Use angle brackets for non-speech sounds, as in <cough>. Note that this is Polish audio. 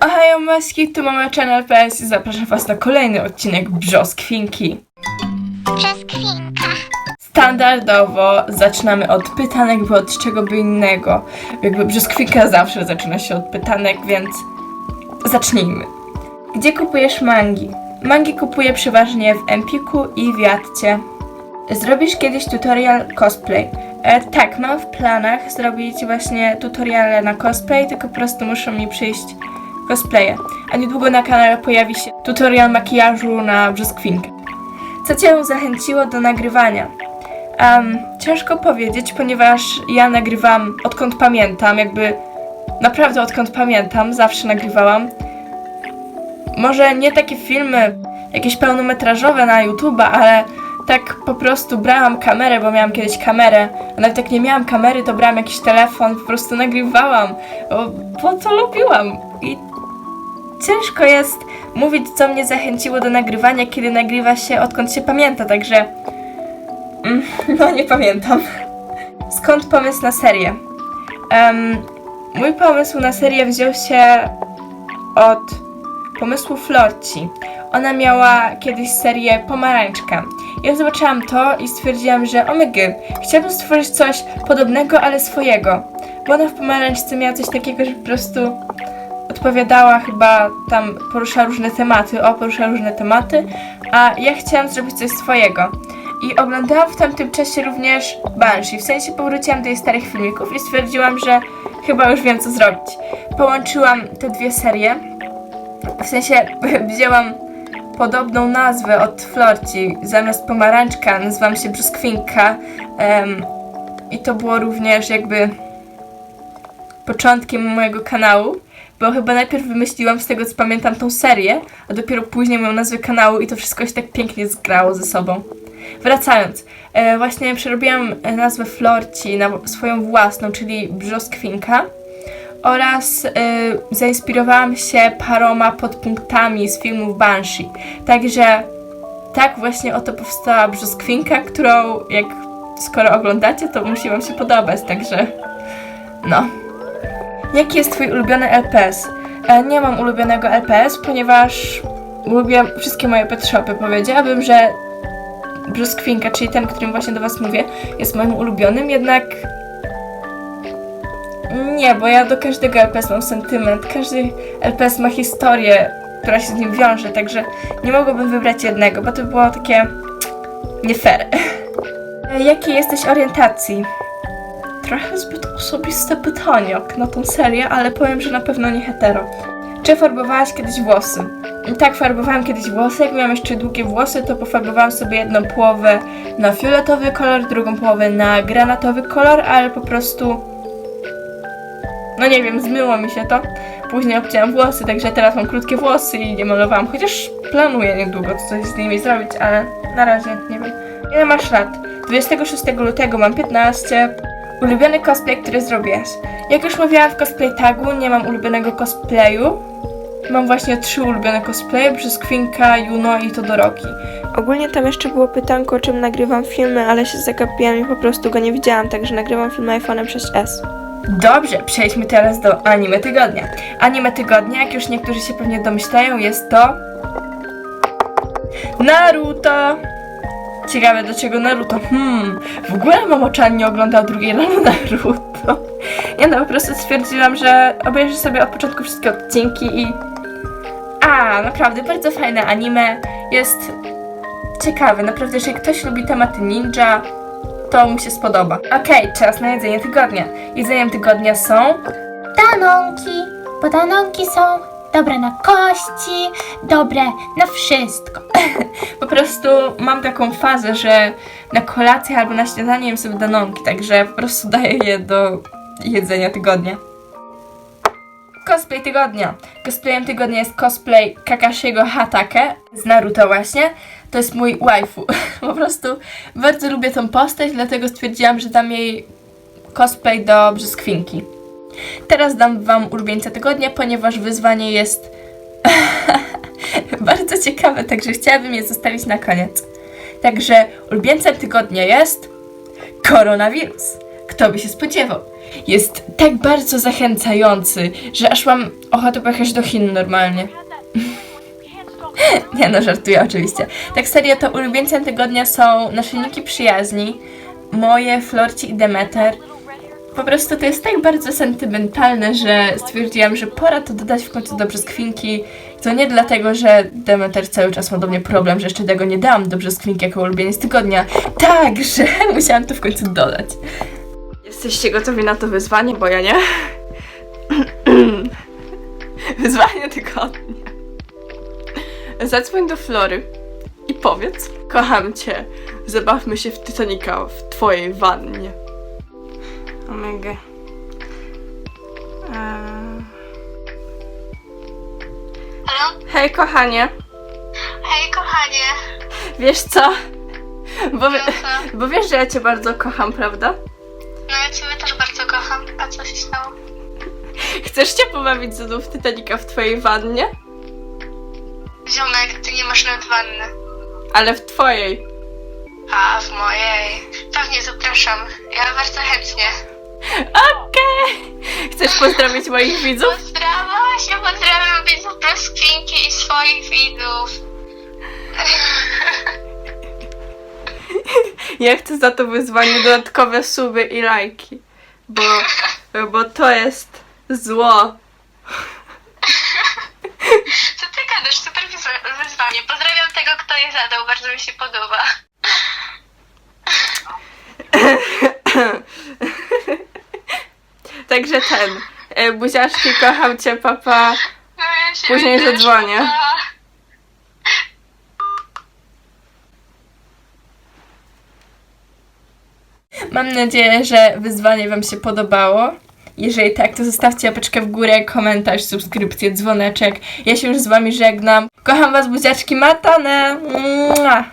Ohajo Maski, tu mamy Channel PS i zapraszam was na kolejny odcinek Brzoskwinki. Brzoskwinka. Standardowo zaczynamy od pytanek, bo od czego by innego. Jakby brzoskwinka zawsze zaczyna się od pytanek, więc zacznijmy. Gdzie kupujesz mangi? Mangi kupuję przeważnie w Empiku i w Jatcie. Zrobisz kiedyś tutorial cosplay? E, tak, mam w planach zrobić właśnie tutoriale na cosplay, tylko po prostu muszą mi przyjść cosplaye. A niedługo na kanale pojawi się tutorial makijażu na brzoskwinkę. Co Cię zachęciło do nagrywania? Em, ciężko powiedzieć, ponieważ ja nagrywam odkąd pamiętam, jakby naprawdę odkąd pamiętam, zawsze nagrywałam. Może nie takie filmy, jakieś pełnometrażowe na YouTube'a, ale tak po prostu brałam kamerę, bo miałam kiedyś kamerę, a nawet jak nie miałam kamery, to brałam jakiś telefon, po prostu nagrywałam, bo to lubiłam. I ciężko jest mówić, co mnie zachęciło do nagrywania, kiedy nagrywa się odkąd się pamięta, także. Mm, <laughs> No, nie pamiętam. Skąd pomysł na serię? Em, mój pomysł na serię wziął się od pomysłu Florci. Ona miała kiedyś serię Pomarańczka. Ja zobaczyłam to i stwierdziłam, że omygy, chciałabym stworzyć coś podobnego, ale swojego. Bo ona w Pomarańczce miała coś takiego, że po prostu odpowiadała chyba tam, porusza różne tematy, o, porusza różne tematy, a ja chciałam zrobić coś swojego. I oglądałam w tamtym czasie również Banshee, w sensie powróciłam do jej starych filmików i stwierdziłam, że chyba już wiem co zrobić. Połączyłam te dwie serie, w sensie <laughs> wzięłam podobną nazwę od Florci, zamiast pomarańczka nazywam się Brzoskwinka em, i to było również jakby początkiem mojego kanału, bo chyba najpierw wymyśliłam z tego co pamiętam tą serię, a dopiero później moją nazwę kanału i to wszystko się tak pięknie zgrało ze sobą. Wracając, e, właśnie przerobiłam e, nazwę Florci na swoją własną, czyli Brzoskwinka oraz e, zainspirowałam się paroma podpunktami z filmów Banshee. Także tak właśnie oto powstała Brzoskwinka, którą jak skoro oglądacie, to musi wam się podobać, także no. Jaki jest twój ulubiony LPS? E, nie mam ulubionego LPS, ponieważ lubię wszystkie moje pet shopy. Powiedziałabym, że Brzoskwinka, czyli ten, którym właśnie do Was mówię, jest moim ulubionym, jednak nie, bo ja do każdego LPS mam sentyment. Każdy LPS ma historię, która się z nim wiąże, także nie mogłabym wybrać jednego, bo to by było takie nie fair. <laughs> E, Jakiej jesteś orientacji? Trochę zbyt osobiste pytanie na tą serię, ale powiem, że na pewno nie hetero. Czy farbowałaś kiedyś włosy? Tak, farbowałam kiedyś włosy. Jak miałam jeszcze długie włosy, to pofarbowałam sobie jedną połowę na fioletowy kolor, drugą połowę na granatowy kolor, ale po prostu. No nie wiem, zmyło mi się to. Później obcięłam włosy, także teraz mam krótkie włosy i nie malowałam. Chociaż planuję niedługo coś z nimi zrobić, ale na razie nie wiem. Ile masz lat? 26 lutego mam 15. Ulubiony cosplay, który zrobiłaś? Jak już mówiłam w cosplay tagu, nie mam ulubionego cosplayu. Mam właśnie trzy ulubione cosplaye, Brzoskwinka, Juno i Todoroki. Ogólnie tam jeszcze było pytanko, czym nagrywam filmy, ale się zagapiłam i po prostu go nie widziałam, także nagrywam film iPhone'em 6s. Dobrze, przejdźmy teraz do anime tygodnia. Anime tygodnia, jak już niektórzy się pewnie domyślają, jest to... Naruto! Ciekawe, dlaczego Naruto? Hmm, w ogóle Mamo-chan <laughs> nie oglądał drugiej rano Naruto. Ja no, po prostu stwierdziłam, że obejrzę sobie od początku wszystkie odcinki i... A, naprawdę, bardzo fajne anime. Jest ciekawe, naprawdę, jeżeli ktoś lubi tematy ninja, to mu się spodoba. Okej, czas na jedzenie tygodnia. Jedzeniem tygodnia są Danonki. Bo danonki są dobre na kości, dobre na wszystko. <laughs> Po prostu mam taką fazę, że na kolację albo na śniadanie jem sobie danonki, także po prostu daję je do jedzenia tygodnia. Cosplay tygodnia. Cosplayem tygodnia jest cosplay Kakashiego Hatake z Naruto właśnie. To jest mój waifu. <laughs> po prostu bardzo lubię tą postać, dlatego stwierdziłam, że dam jej cosplay do brzoskwinki. Teraz dam wam ulubieńca tygodnia, ponieważ wyzwanie jest <laughs> bardzo ciekawe, także chciałabym je zostawić na koniec. Także ulubieńcem tygodnia jest koronawirus. Kto by się spodziewał? Jest tak bardzo zachęcający, że aż mam ochotę pojechać do Chin normalnie. <laughs> Nie no, żartuję oczywiście. Tak serio, to ulubieńcem tygodnia są naszyjniki przyjaźni, moje, Florci i Demeter. Po prostu to jest tak bardzo sentymentalne, że stwierdziłam, że pora to dodać w końcu do brzoskwinki. To nie dlatego, że Demeter cały czas ma do mnie problem, że jeszcze tego nie dałam do brzoskwinki jako ulubieniec tygodnia. Tak, że <laughs> musiałam to w końcu dodać. Jesteście gotowi na to wyzwanie, bo ja nie? <clears throat> wyzwanie tygodnia. Zadzwoń do Flory i powiedz: Kocham cię, zabawmy się w Titanica w twojej wannie. Omega. Eee... Halo? Hej, kochanie, Hej, kochanie. wiesz co? Bo, wie- No co? bo wiesz, że ja cię bardzo kocham, prawda? No ja ciebie też bardzo kocham. A co się stało? Chcesz się pobawić ze mną w Titanica w twojej wannie? Ziomek, ty nie masz nawet wanny. Ale w twojej. A, w mojej. Pewnie zapraszam. Ja bardzo chętnie. Okej! Chcesz pozdrowić moich widzów? Pozdrawiam się, pozdrawiam widzów Brzoskwinki i swoich widzów. Ja chcę za to wyzwanie dodatkowe suby i lajki. Bo, bo to jest zło. Co ty gadasz? Super wyzwa- wyzwanie. Pozdrawiam tego, kto je zadał. Bardzo mi się podoba. <laughs> Także ten. e, Buziaszki, kocham cię, papa. No, ja się Później też zadzwonię. pa. Mam nadzieję, że wyzwanie Wam się podobało. Jeżeli tak, to zostawcie łapeczkę w górę, komentarz, subskrypcję, dzwoneczek. Ja się już z Wami żegnam. Kocham Was, buziaczki matane! Mua!